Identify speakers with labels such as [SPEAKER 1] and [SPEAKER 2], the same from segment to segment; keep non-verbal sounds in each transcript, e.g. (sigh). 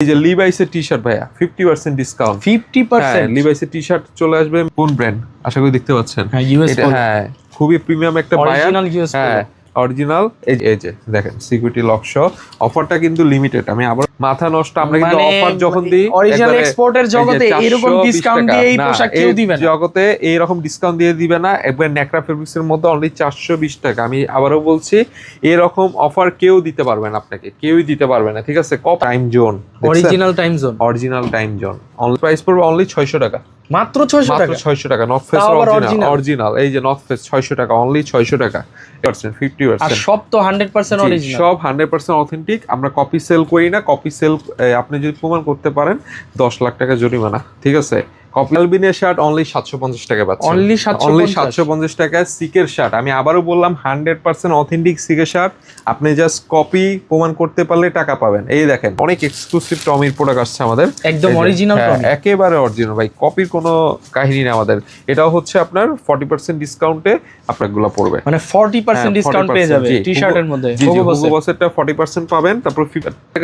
[SPEAKER 1] এই যে লিভাইসের টি শার্ট ভাইয়া fifty percent discount
[SPEAKER 2] fifty percent
[SPEAKER 1] লিভাইসের T shirt চলে আসবে কোন ব্র্যান্ড আশা করি দেখতে পাচ্ছেন।
[SPEAKER 2] হ্যাঁ
[SPEAKER 1] হ্যাঁ খুবই প্রিমিয়াম একটা বায়ার হ্যাঁ অরিজিনাল এই যে- এই দেখেন সিকিউরিটি লক সহ। অফারটা কিন্তু লিমিটেড আমি আবার মাথা নষ্ট আমরা কিন্তু
[SPEAKER 2] মানে
[SPEAKER 1] অফার যখন দিই এই যে
[SPEAKER 2] জগতে এরকম
[SPEAKER 1] 420 টাকা।
[SPEAKER 2] দিয়ে এই পোশাক কেউ দিবে না।
[SPEAKER 1] জগতে এইরকম ডিসকাউন্ট দিয়ে দিবে না। একবার ন্যাকড়া ফেব্রিক্স এর মধ্যে অনলি চারশো বিশ টাকা। আমি আবারও বলছি এরকম অফার কেউ দিতে পারবে না আপনাকে। কেউই দিতে পারবে না ঠিক আছে? কপ time zone
[SPEAKER 2] original time zone
[SPEAKER 1] original time zone only price পড়বে অনলি ছয়শো টাকা।
[SPEAKER 2] মাত্র 600
[SPEAKER 1] মাত্র
[SPEAKER 2] টাকা।
[SPEAKER 1] ছয়শো টাকা। নর্থ ফেস অরিজিনাল অরিজিনাল এই যে নর্থ ফেস ছয়শো টাকা অনলি ছয়শো টাকা। পার্সেন্ট ফিফটি
[SPEAKER 2] আর
[SPEAKER 1] পার্সেন্ট
[SPEAKER 2] সব তো 100% অরিজিনাল
[SPEAKER 1] সব হান্ড্রেড পার্সেন্ট অথেন্টিক আমরা কপি সেল করি না। কপি সেল আপনি যদি প্রমাণ করতে পারেন দশ লাখ টাকা জরিমানা। ঠিক আছে? কপি আলবিনের শার্ট অনলি সাতশো পঞ্চাশ টাকা পাচ্ছেন।
[SPEAKER 2] 750
[SPEAKER 1] অনলি সাতশো পঞ্চাশ। টাকায় সিকের শার্ট আমি আবারও বললাম হান্ড্রেড পার্সেন্ট অথেন্টিক সিকের শার্ট আপনি জাস্ট কপি প্রমাণ করতে পারলে টাকা পাবেন। এই দেখেন অনেক এক্সক্লুসিভ টমির প্রোডাক্ট আসছে আমাদের।
[SPEAKER 2] একদম original
[SPEAKER 1] হ্যাঁ। একেবারে অরিজিনাল ভাই কপির কোনো কাহিনী নেই আমাদের। এটাও হচ্ছে আপনার ফর্টি পার্সেন্ট ডিসকাউন্টে আপনারগুলো পড়বে।
[SPEAKER 2] মানে 40% ডিসকাউন্ট পেয়ে যাবে টি শার্টের মধ্যে।
[SPEAKER 1] জি জি হুগো বসেরটা 40% পাবেন। তারপর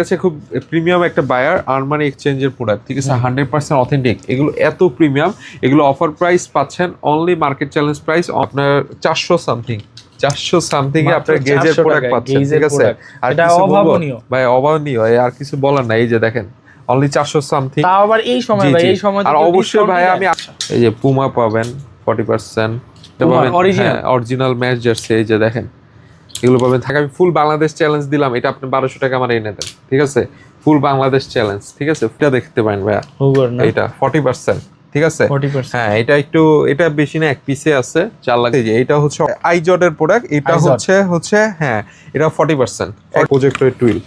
[SPEAKER 1] কাছে খুব প্রিমিয়াম একটা বায়ার আরমানি এক্সচেঞ্জের প্রোডাক্ট ঠিক আছে 100% অথেন্টিক এগুলো এত প্রিমিয়াম এগুলো অফার প্রাইস পাচ্ছেন অনলি মার্কেট চ্যালেঞ্জ প্রাইস আপনার 400 সামথিং 400 সামথিং এ আপনার গেজের প্রোডাক্ট পাচ্ছেন ঠিক আছে? আর কিছু
[SPEAKER 2] অভাবনীয়।
[SPEAKER 1] ভাই অভাবনীয় আর কিছু বলার নাই এই যে দেখেন অনলি 400 সামথিং
[SPEAKER 2] তাও আবার এই সময় ভাই এই সময়
[SPEAKER 1] আর অবশ্যই ভাই আমি এই যে পুমা পাবেন 40% এটা
[SPEAKER 2] Puma,
[SPEAKER 1] পাবেন
[SPEAKER 2] original?
[SPEAKER 1] অরিজিনাল ম্যাচ জার্সি এই যে দেখেন এগুলো পাবেন। থাকে আমি ফুল বাংলাদেশ চ্যালেঞ্জ দিলাম এটা আপনি বারোশো টাকা আমার এনে দেন ঠিক আছে? ফুল বাংলাদেশ চ্যালেঞ্জ ঠিক আছে? এটা দেখতে পারেন ভাইয়া এটা ফর্টি পার্সেন্ট ঠিক আছে? হ্যাঁ এটা একটু এটা বেশি না এক পিসে আছে চার লাখ। যে এটা হচ্ছে আইজডের প্রোডাক্ট এটা হচ্ছে হচ্ছে হ্যাঁ এটা ফর্টি পার্সেন্ট প্রজেক্টর টুইল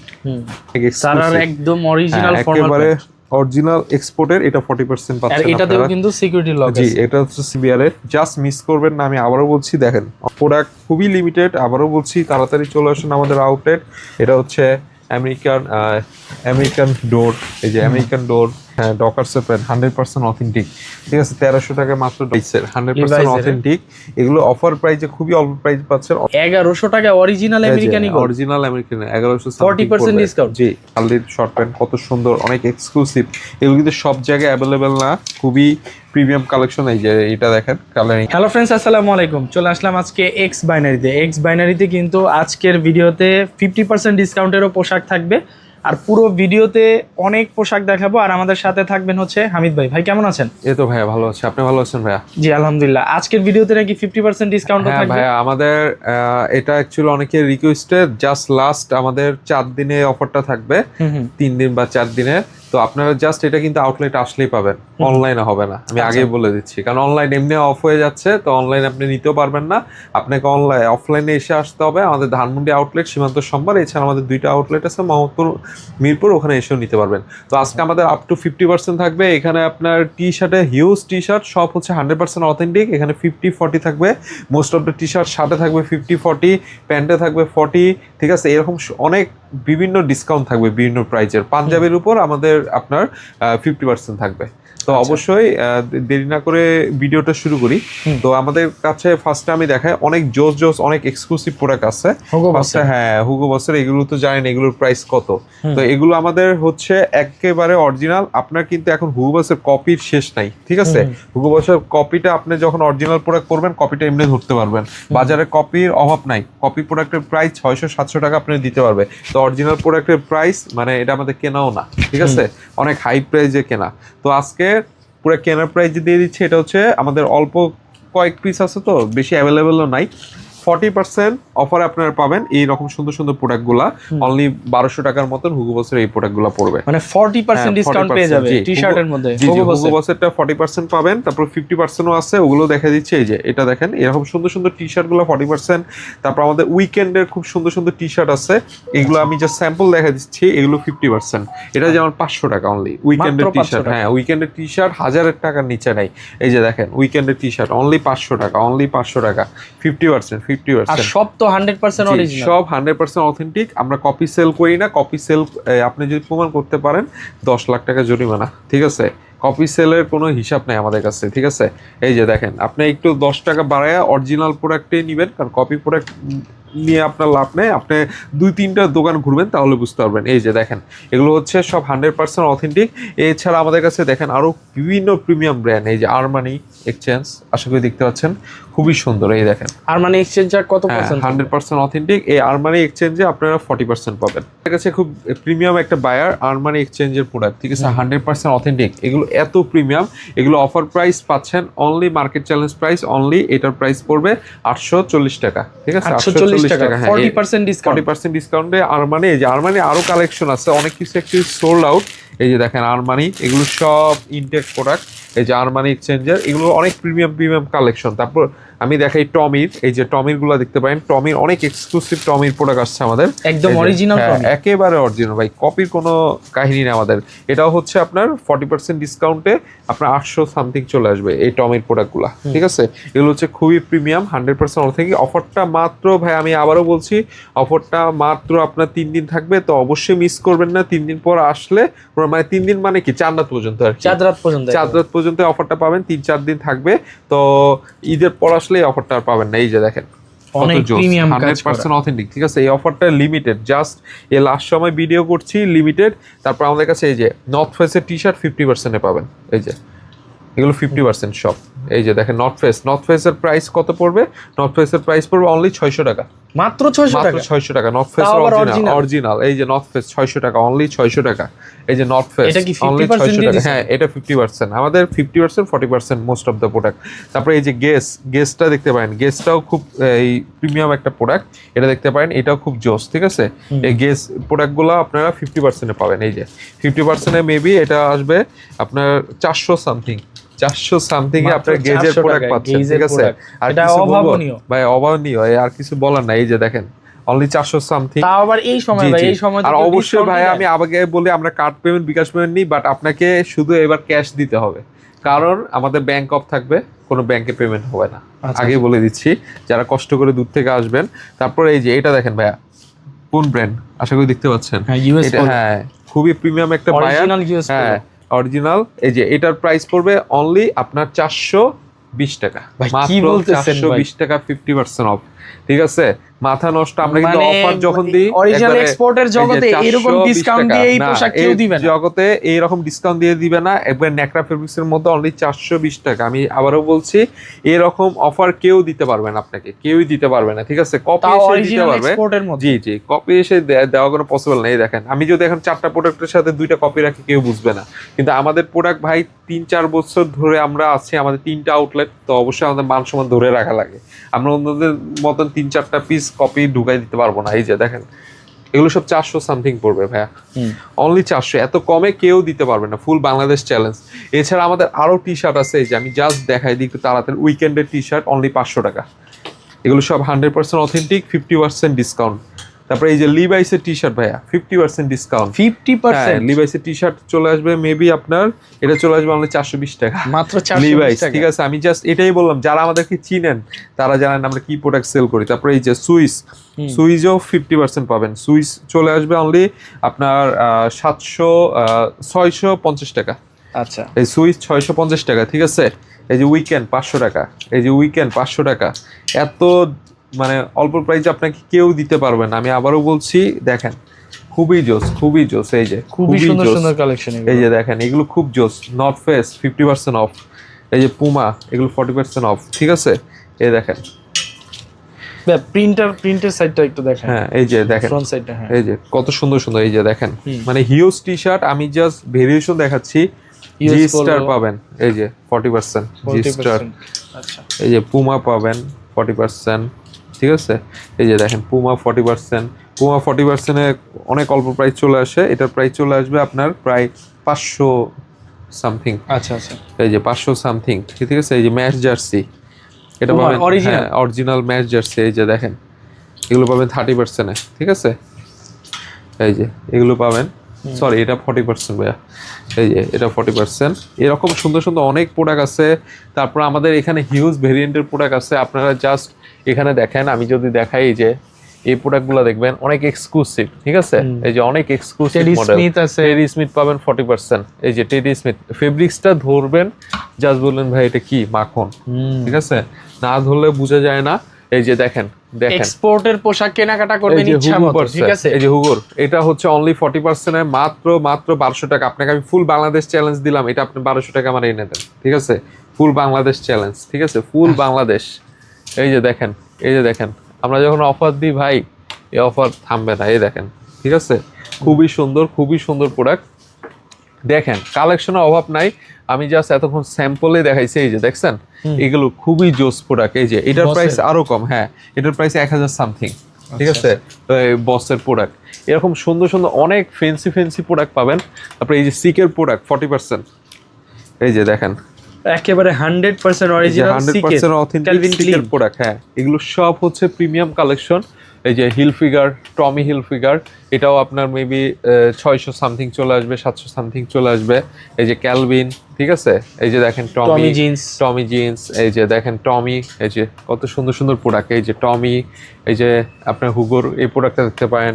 [SPEAKER 2] একদম অরিজিনাল
[SPEAKER 1] হ্যাঁ, একেবারে অরিজিনাল এক্সপোর্টের এটা ফর্টি পার্সেন্ট
[SPEAKER 2] আর
[SPEAKER 1] পাচ্ছেন
[SPEAKER 2] এটাতেও কিন্তু সিকিউরিটি লক
[SPEAKER 1] জি এটা হচ্ছে সিবিআর এর জাস্ট মিস করবেন না আমি আবারও বলছি দেখেন প্রোডাক্ট খুবই লিমিটেড আবারও বলছি তাড়াতাড়ি চলে আসুন আমাদের আউটলেট এটা হচ্ছে আমেরিকান আমেরিকান ডোর এই যে আমেরিকান ডোর হ্যাঁ Docker separate hundred percent authentic ঠিক আছে তেরোশো টাকা মাত্র ডাইসের হান্ড্রেড পার্সেন্ট অথেন্টিক এগুলো অফার প্রাইসে খুবই অল্প প্রাইস পাচ্ছেন
[SPEAKER 2] এগারোশো টাকা অরিজিনাল আমেরিকানি
[SPEAKER 1] অরিজিনাল আমেরিকান এগারোশো
[SPEAKER 2] 40% discount।
[SPEAKER 1] জি আলদির শর্ট প্যান্ট কত সুন্দর অনেক এক্সক্লুসিভ এগুলো কিন্তু সব জায়গায় অ্যাভেলেবেল না খুবই প্রিমিয়াম কালেকশন এই যে এটা দেখেন কালারিং
[SPEAKER 2] হ্যালো ফ্রেন্ডস আসসালামু আলাইকুম। চলে আসলাম আজকে এক্স বাইনারিতে এক্স বাইনারিতে কিন্তু আজকের ভিডিওতে ফিফটি পার্সেন্ট ডিসকাউন্টেরও পোশাক থাকবে। আর পুরো ভিডিওতে অনেক পোশাক দেখাবো আর আমাদের সাথে থাকবেন হচ্ছে হামিদ ভাই। ভাই কেমন আছেন?
[SPEAKER 1] এই তো ভাইয়া ভালো আছি। আপনি ভালো আছেন ভাইয়া?
[SPEAKER 2] জি আলহামদুলিল্লাহ। আজকের ভিডিওতে নাকি ফিফটি পার্সেন্ট ডিসকাউন্ট থাকবে?
[SPEAKER 1] ভাইয়া আমাদের এটা অ্যাকচুয়ালি অনেকের রিকোয়েস্টে জাস্ট লাস্ট আমাদের চার দিনে অফারটা থাকবে। তিন দিন বা চার দিনে তো আপনারা জাস্ট এটা কিন্তু আউটলেট আসলেই পাবেন। অনলাইনে হবে না। আমি
[SPEAKER 2] আচ্ছা।
[SPEAKER 1] আগেই বলে দিচ্ছি। কারণ অনলাইন এমনি অফ হয়ে যাচ্ছে তো অনলাইন আপনি নিতেও পারবেন না। আপনাকে অনলাইন অফলাইনে এসে আসতে হবে। আমাদের ধানমন্ডি আউটলেট সীমান্ত সম্ভার এছাড়া আমাদের দুইটা আউটলেট আছে মোহাম্মদপুর মিরপুর ওখানে এসেও নিতে পারবেন। তো আজকে আমাদের আপ টু ফিফটি পার্সেন্ট থাকবে। এখানে আপনার টি শার্টে হিউজ টি শার্ট সব হচ্ছে হান্ড্রেড পার্সেন্ট অথেন্টিক এখানে ফিফটি ফর্টি থাকবে। Most of the T shirt শার্টে থাকবে ফিফটি ফর্টি প্যান্টে থাকবে ফর্টি ঠিক আছে এরকম অনেক বিভিন্ন ডিসকাউন্ট থাকবে বিভিন্ন প্রাইজের পাঞ্জাবের উপর আমাদের আপনার ফিফটি পার্সেন্ট থাকবে। তো অবশ্যই আহ, দেরি না করে ভিডিওটা শুরু করি। তো আমাদের কাছে ফার্স্টে আমি দেখাই অনেক জোস জোস অনেক এক্সক্লুসিভ প্রোডাক্ট আছে। ফার্স্টে হ্যাঁ হুগো বসের এগুলো তো জানেন এগুলোর প্রাইস কত। তো এগুলো আমাদের হচ্ছে একেবারে অরিজিনাল আপনার কিন্তু এখন হুগো বসের কপির শেষ নাই ঠিক আছে। হুগো বসের কপিটা আপনি যখন অরিজিনাল প্রোডাক্ট করবেন কপিটা এমনি ধরতে পারবেন। বাজারে কপির অভাব নাই। কপি প্রোডাক্টের প্রাইস ছয়শো সাতশো টাকা আপনি দিতে পারবে। তো অরিজিনাল প্রোডাক্টের প্রাইস মানে এটা আমাদের কেনাও না ঠিক আছে? অনেক হাই প্রাইসে কেনা। তো আজকে পুরো কেনার প্রাইস দিয়ে দিচ্ছে, এটা হচ্ছে আমাদের অল্প কয়েক পিস আছে তো, বেশি অ্যাভেলেবেলও নাই। ফর্টি পার্সেন্ট অফার আপনারা পাবেন এই রকম সুন্দর সুন্দর প্রোডাক্টগুলা অনলি বারোশো টাকার মতন হুগো বসের এই প্রোডাক্টগুলো পড়বে।
[SPEAKER 2] মানে ফর্টি পার্সেন্ট ডিসকাউন্ট পেয়ে যাবে টি শার্টের মধ্যে
[SPEAKER 1] হুগো বসেরটা ফর্টি পার্সেন্ট পাবেন তারপর ফিফটি পার্সেন্টও আছে ওগুলো দেখা দিচ্ছে এই যে এটা দেখেন এরকম সুন্দর সুন্দর টি শার্টগুলো ফর্টি পার্সেন্ট তারপর আমাদের উইকেন্ডের খুব সুন্দর সুন্দর টি শার্ট আছে এগুলো আমি জাস্ট স্যাম্পল দেখা দিচ্ছি এগুলো ফিফটি পার্সেন্ট এটা যেমন পাঁচশো টাকা অনলি উইকেন্ডের টি শার্ট হ্যাঁ উইকেন্ডের টি শার্ট হাজারের টাকার নিচে নাই। এই যে দেখেন উইকেন্ডের টি শার্ট অনলি পাঁচশো টাকা অনলি পাঁচশো টাকা ফিফটি পার্সেন্ট ফিফটি
[SPEAKER 2] আর সব তো হান্ড্রেড পার্সেন্ট অরিজিনাল
[SPEAKER 1] সব হান্ড্রেড পার্সেন্ট অথেন্টিক আমরা কপি সেল করি না কপি সেল আপনি যদি প্রমাণ করতে পারেন দশ লাখ টাকা জরিমানা ঠিক আছে? কপি সেলের কোনো হিসাব নেই আমাদের কাছে ঠিক আছে? এই যে দেখেন আপনি একটু দশ টাকা বাড়ায় অরিজিনাল প্রোডাক্টে নেবেন কারণ কপি প্রোডাক্ট নিয়ে আপনার লাভ নেই। আপনি দুই তিনটা দোকান ঘুরবেন তাহলে বুঝতে পারবেন। এই যে দেখেন এগুলো হচ্ছে সব হান্ড্রেড পার্সেন্ট অথেন্টিক এছাড়া আমাদের কাছে দেখেন আরও বিভিন্ন প্রিমিয়াম ব্র্যান্ড এই যে আরমানি এক্সচেঞ্জ আশা করি দেখতে পাচ্ছেন খুবই সুন্দর। এই দেখেন।
[SPEAKER 2] আর মানে এক্সচেঞ্জার কত পার্সেন্ট
[SPEAKER 1] হান্ড্রেড পার্সেন্ট অথেন্টিক এই আরমানি এক্সচেঞ্জে আপনারা ফর্টি পার্সেন্ট পাবেন। আমার কাছে খুব প্রিমিয়াম একটা বায়ার আরমানি এক্সচেঞ্জের প্রোডাক্ট ঠিক আছে হান্ড্রেড পার্সেন্ট অথেন্টিক এগুলো এত প্রিমিয়াম এগুলো অফার প্রাইস পাচ্ছেন only market challenge price only এটার প্রাইস পড়বে আটশো চল্লিশ টাকা। ঠিক আছে
[SPEAKER 2] আটশো চল্লিশ টাকা
[SPEAKER 1] হ্যাঁ
[SPEAKER 2] ফর্টি পার্সেন্ট ডিসকাউন্ট
[SPEAKER 1] পার্সেন্ট ডিসকাউন্টে আরমানি এই যে আরমানি আরও কালেকশন আছে অনেক কিছু একটু সোল্ড আউট এই যে দেখেন আরমানি এগুলো সব ইনটেক প্রোডাক্ট এই যে আরমানি এক্সচেঞ্জার এগুলো অনেক প্রিমিয়াম প্রিমিয়াম কালেকশন তারপর আমি দেখাই টমির এই যে টমিরগুলো দেখতে পারেন। টমির অনেক এক্সক্লুসিভ টমির প্রোডাক্ট আসছে আমাদের।
[SPEAKER 2] একদম original
[SPEAKER 1] হ্যাঁ। একেবারে অরিজিনাল ভাই কপির কোনো কাহিনী নেই আমাদের। এটাও হচ্ছে আপনার ফর্টি পার্সেন্ট ডিসকাউন্টে আপনার আটশো সামথিং চলে আসবে এই টমির প্রোডাক্টগুলো ঠিক আছে? এগুলো হচ্ছে খুবই প্রিমিয়াম হান্ড্রেড পার্সেন্ট থেকে। অফারটা মাত্র ভাই আমি আবারও বলছি অফারটা মাত্র আপনার তিন দিন থাকবে। তো অবশ্যই মিস করবেন না। তিন দিন পর আসলে মানে তিন দিন মানে কি? চার রাত পর্যন্ত আর
[SPEAKER 2] চাঁদ রাত পর্যন্ত।
[SPEAKER 1] চার রাত পর্যন্ত অফারটা পাবেন তিন চার দিন থাকবে। তো ঈদের পর আসলে অফারটা আর পাবেন না। এই যে দেখেন
[SPEAKER 2] অনেক কাজ
[SPEAKER 1] অথেন্টিক ঠিক আছে? এই অফারটা লিমিটেড জাস্ট এই লাস্ট সময় ভিডিও করছি লিমিটেড তারপর আমাদের কাছে এই যে নর্থ ফেসের টি শার্ট ফিফটি পার্সেন্টে পাবেন। এই যে এগুলো ফিফটি পার্সেন্ট সব এই যে দেখেন নর্থ ফেস নর্থ ফেসের প্রাইস কত পড়বে? নর্থ ফেসের প্রাইস পড়বে অনলি ছয়শো টাকা।
[SPEAKER 2] মাত্র ছয়শো
[SPEAKER 1] মাত্র
[SPEAKER 2] টাকা?
[SPEAKER 1] ছয়শো টাকা। নর্থ ফেস অরিজিনাল অরিজিনাল এই যে নর্থ ফেস ছয়শো টাকা অনলি ছয়শো টাকা। এই যে নর্থ ফেস
[SPEAKER 2] এটা কি 50%
[SPEAKER 1] অনলি ছয়শো টাকা। হ্যাঁ এটা ফিফটি পার্সেন্ট আমাদের fifty percent forty percent most of the product তারপরে এই যে গেস গেসটা দেখতে পারেন। গেসটাও খুব এই প্রিমিয়াম একটা প্রোডাক্ট এটা দেখতে পারেন এটাও খুব জোস ঠিক আছে? এই গেস প্রোডাক্টগুলো আপনারা ফিফটি পার্সেন্টে পাবেন। এই যে ফিফটি পার্সেন্টে মেবি এটা আসবে আপনার চারশো সামথিং চারশো সামথিং এ আপনার গেজের প্রোডাক্ট পাচ্ছেন ঠিক আছে? আর?
[SPEAKER 2] অভাবনীয়।
[SPEAKER 1] ভাই অভাবনীয় আর কিছু বলার নাই এই যে দেখেন অনলি চারশো সামথিং
[SPEAKER 2] তাও আবার এই সময় ভাই এই সময়
[SPEAKER 1] আর অবশ্যই ভাই আমি আগে বলি আমরা কার্ড পেমেন্ট বিকাশ পেমেন্ট নিই বাট আপনাকে শুধু এবার ক্যাশ দিতে হবে। কারণ আমাদের ব্যাংক অফ থাকবে কোনো ব্যাংকে পেমেন্ট হবে না।
[SPEAKER 2] আচ্ছা,
[SPEAKER 1] আগে বলে দিচ্ছি যারা কষ্ট করে দূর থেকে আসবেন তারপর এই যে এটা দেখেন ভাইয়া কোন ব্র্যান্ড আশা করি দেখতে পাচ্ছেন।
[SPEAKER 2] হ্যাঁ
[SPEAKER 1] হ্যাঁ খুবই প্রিমিয়াম একটা বায়ার হ্যাঁ অরিজিনাল। এই যে এটার প্রাইস পড়বে অনলি আপনার চারশো বিশ টাকা।
[SPEAKER 2] ভাই, কি বলতেছেন
[SPEAKER 1] চারশো বিশ টাকা ফিফটি পার্সেন্ট অফ ঠিক আছে? মাথা নষ্ট আমরা কিন্তু
[SPEAKER 2] মানে
[SPEAKER 1] অফার যখন দিই
[SPEAKER 2] original
[SPEAKER 1] একবারে
[SPEAKER 2] export এর
[SPEAKER 1] এই যে
[SPEAKER 2] জগতে এরকম
[SPEAKER 1] 420 টাকা।
[SPEAKER 2] দিয়ে এই পোশাক কেউ দিবে না।
[SPEAKER 1] জগতে এইরকম ডিসকাউন্ট দিয়ে দিবে না। একবার ন্যাকড়া ফেব্রিক্স এর মধ্যে অনলি চারশো বিশ টাকা। আমি আবারও বলছি এরকম অফার কেউ দিতে পারবে না আপনাকে। কেউই দিতে পারবে না ঠিক আছে? কপি এসে দিতে পারবে। জি জি কপি এসে দেওয়া কোনো পসিবল নেই দেখেন আমি যদি এখন চারটা প্রোডাক্টের সাথে দুইটা কপি রাখি কেউ বুঝবে না। কিন্তু আমাদের প্রোডাক্ট ভাই তিন চার বছর ধরে আমরা আছি আমাদের তিনটা আউটলেট তো অবশ্যই আমাদের মান সমান ধরে রাখা লাগে। আমরা অন্যদের মতন তিন চারটা পিস কপি ঢুকাই দিতে পারব না। এই যে দেখেন এগুলো সব চারশো সামথিং পড়বে ভাইয়া। অনলি চারশো। এত কমে কেউ দিতে পারবে না। ফুল বাংলাদেশ চ্যালেঞ্জ এছাড়া আমাদের আরও টি শার্ট আছে এই যে আমি জাস্ট দেখাই দিই একটু তাড়াতাড়ি। উইকেন্ডের টি শার্ট অনলি পাঁচশো টাকা। এগুলো সব hundred percent authentic fifty percent discount তারপরে এই যে লিভাইসের টি শার্ট ভাইয়া fifty percent discount
[SPEAKER 2] fifty percent
[SPEAKER 1] লিভাইসের T shirt চলে আসবে মেবি আপনার এটা চলে আসবে অনলি চারশো বিশ টাকা।
[SPEAKER 2] মাত্র
[SPEAKER 1] লিভাইস ঠিক আছে? আমি জাস্ট এটাই বললাম যারা আমাদেরকে চিনেন তারা জানেন আমরা কি প্রোডাক্ট সেল করি। তারপরে এই যে সুইস সুইজও ফিফটি পার্সেন্ট পাবেন। সুইস চলে আসবে অনলি আপনার সাতশো ছয়শো পঞ্চাশ টাকা।
[SPEAKER 2] আচ্ছা।
[SPEAKER 1] এই সুইচ ছয়শো পঞ্চাশ টাকা ঠিক আছে? এই যে উইকেন্ড পাঁচশো টাকা। এই যে উইকেন্ড পাঁচশো টাকা। এত মানে অল্প প্রাইসে আপনাকে কেউ দিতে পারবে না। আমি আবারও বলছি দেখেন খুবই জোস খুবই জোস এই যে
[SPEAKER 2] খুবই সুন্দর সুন্দর কালেকশন
[SPEAKER 1] এই যে দেখেন এগুলো খুব জোস North Face fifty percent off এই যে পুমা এগুলো ফর্টি পার্সেন্ট অফ ঠিক আছে? এই দেখেন।
[SPEAKER 2] প্রিন্টার প্রিন্টের সাইডটা একটু দেখেন।
[SPEAKER 1] হ্যাঁ এই যে দেখেন।
[SPEAKER 2] ফ্রন্ট সাইডটা হ্যাঁ।
[SPEAKER 1] এই যে কত সুন্দর সুন্দর এই যে দেখেন। মানে হিউজ টি শার্ট আমি জাস্ট ভেরিয়েশন দেখাচ্ছি। জি স্টার পাবেন এই যে ফর্টি পার্সেন্ট জি স্টার
[SPEAKER 2] আচ্ছা।
[SPEAKER 1] এই যে পুমা পাবেন ফর্টি পার্সেন্ট ঠিক আছে? এই যে দেখেন Puma forty percent Puma forty পার্সেন্টে অনেক অল্প প্রাইস চলে আসে। এটার প্রাইস চলে আসবে আপনার প্রায় পাঁচশো সামথিং
[SPEAKER 2] আচ্ছা আচ্ছা।
[SPEAKER 1] এই যে পাঁচশো সামথিং ঠিক আছে? এই যে ম্যাচ জার্সি এটা পাবেন? অরিজিনাল ম্যাচ জার্সি এই যে দেখেন এগুলো পাবেন থার্টি পার্সেন্টে ঠিক আছে? এই যে এগুলো পাবেন সরি এটা ফর্টি পার্সেন্ট ভাইয়া। এই যে এটা ফর্টি পার্সেন্ট এরকম সুন্দর সুন্দর অনেক প্রোডাক্ট আছে। তারপর আমাদের এখানে হিউজ ভেরিয়েন্টের প্রোডাক্ট আছে। আপনারা জাস্ট এখানে দেখেন আমি যদি দেখাই যে এই প্রোডাক্টগুলো দেখবেন অনেক এক্সক্লুসিভ ঠিক আছে? এই যে অনেক এক্সক্লুসিভ মডেল
[SPEAKER 2] স্মিথ আছে।
[SPEAKER 1] টেডি স্মিথ পাবেন ফর্টি পার্সেন্ট এই যে টেডি স্মিথ ফেব্রিক্সটা ধরবেন জাস্ট বললেন ভাই এটা কি? মাখন। ঠিক আছে? না ধরলে বোঝা যায় না। এই যে দেখেন দেখেন।
[SPEAKER 2] এক্সপোর্টের পোশাক কেনাকাটা করবেন ইচ্ছা মতো ঠিক আছে?
[SPEAKER 1] এই যে হুগুর এটা হচ্ছে অনলি ফর্টি পার্সেন্টে মাত্র মাত্র বারোশো টাকা। আপনাকে আমি ফুল বাংলাদেশ চ্যালেঞ্জ দিলাম এটা আপনি বারোশো টাকা আমার এনে দেন ঠিক আছে? ফুল বাংলাদেশ চ্যালেঞ্জ ঠিক আছে? ফুল বাংলাদেশ (laughs) এই যে দেখেন এই যে দেখেন আমরা যখন অফার দিই ভাই এই অফার থামবে না এই দেখেন ঠিক আছে? খুবই সুন্দর খুবই সুন্দর প্রোডাক্ট দেখেন কালেকশনের অভাব নাই। আমি জাস্ট এতক্ষণ স্যাম্পলে দেখাইছি এই যে দেখছেন? এগুলো খুবই জোস প্রোডাক্ট এই যে এটার প্রাইস? আরও কম হ্যাঁ এটার প্রাইস এক হাজার সামথিং ঠিক
[SPEAKER 2] আচ্ছা,
[SPEAKER 1] আছে? বসের প্রোডাক্ট এরকম সুন্দর সুন্দর অনেক ফেন্সি ফেন্সি প্রোডাক্ট পাবেন। তারপরে এই যে সিকের প্রোডাক্ট ফর্টি পার্সেন্ট এই যে দেখেন।
[SPEAKER 2] একেবারে hundred percent original
[SPEAKER 1] hundred percent authentic সিকের product হ্যাঁ। এগুলো সব হচ্ছে প্রিমিয়াম কালেকশন এই যে Hilfiger Tommy Hilfiger এটাও আপনার মেবি ছয়শো সামথিং চলে আসবে সাতশো সামথিং চলে আসবে। এই যে ক্যালভিন ঠিক আছে? এই যে দেখেন
[SPEAKER 2] টমি জিন্স
[SPEAKER 1] টমি জিন্স এই যে দেখেন টমি এই যে কত সুন্দর সুন্দর প্রোডাক্ট এই যে টমি এই যে আপনার হুগোর এই প্রোডাক্টটা দেখতে পারেন।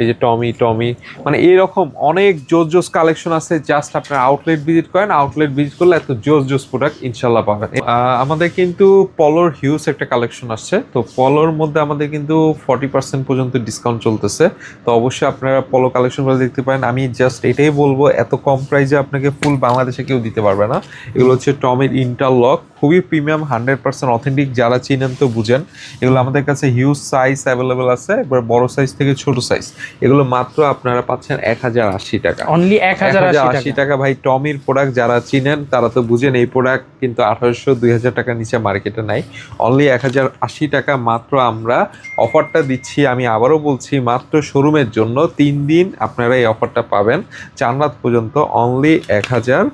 [SPEAKER 1] এই যে টমি টমি মানে এরকম অনেক জোস জোস কালেকশন আছে জাস্ট আপনার আউটলেট ভিজিট করেন। আউটলেট ভিজিট করলে এত জোস জোস প্রোডাক্ট ইনশাল্লাহ পাবেন। আহ, আমাদের কিন্তু পলোর হিউজ একটা কালেকশন আসছে। তো পলোর মধ্যে আমাদের কিন্তু ফর্টি পার্সেন্ট পর্যন্ত ডিসকাউন্ট চলতেছে। তো অবশ্যই আপনারা পলো কালেকশনগুলো দেখতে পারেন। আমি জাস্ট এটাই বলব, এত কম প্রাইজে আপনাকে ফুল বাংলাদেশে কেউ দিতে পারবে না। এগুলো হচ্ছে টমের ইন্টারলক খুবই প্রিমিয়াম হান্ড্রেড পার্সেন্ট অথেন্টিক যারা চিনেন তো বুঝেন। এগুলো আমাদের কাছে হিউজ সাইজ অ্যাভেলেবেল আছে একবার বড় সাইজ থেকে ছোট সাইজ এগুলো মাত্র আপনারা পাচ্ছেন এক হাজার আশি টাকা।
[SPEAKER 2] অনলি এক হাজার আশি টাকা।
[SPEAKER 1] টাকা ভাই টমির প্রোডাক্ট যারা চিনেন তারা তো বুঝেন এই প্রোডাক্ট কিন্তু আঠারোশো দুই হাজার টাকার নিচে মার্কেটে নাই। অনলি এক হাজার আশি টাকা মাত্র আমরা অফারটা দিচ্ছি। আমি আবারও বলছি মাত্র শোরুমের জন্য তিন দিন আপনারা এই অফারটা পাবেন। চার রাত পর্যন্ত অনলি এক হাজার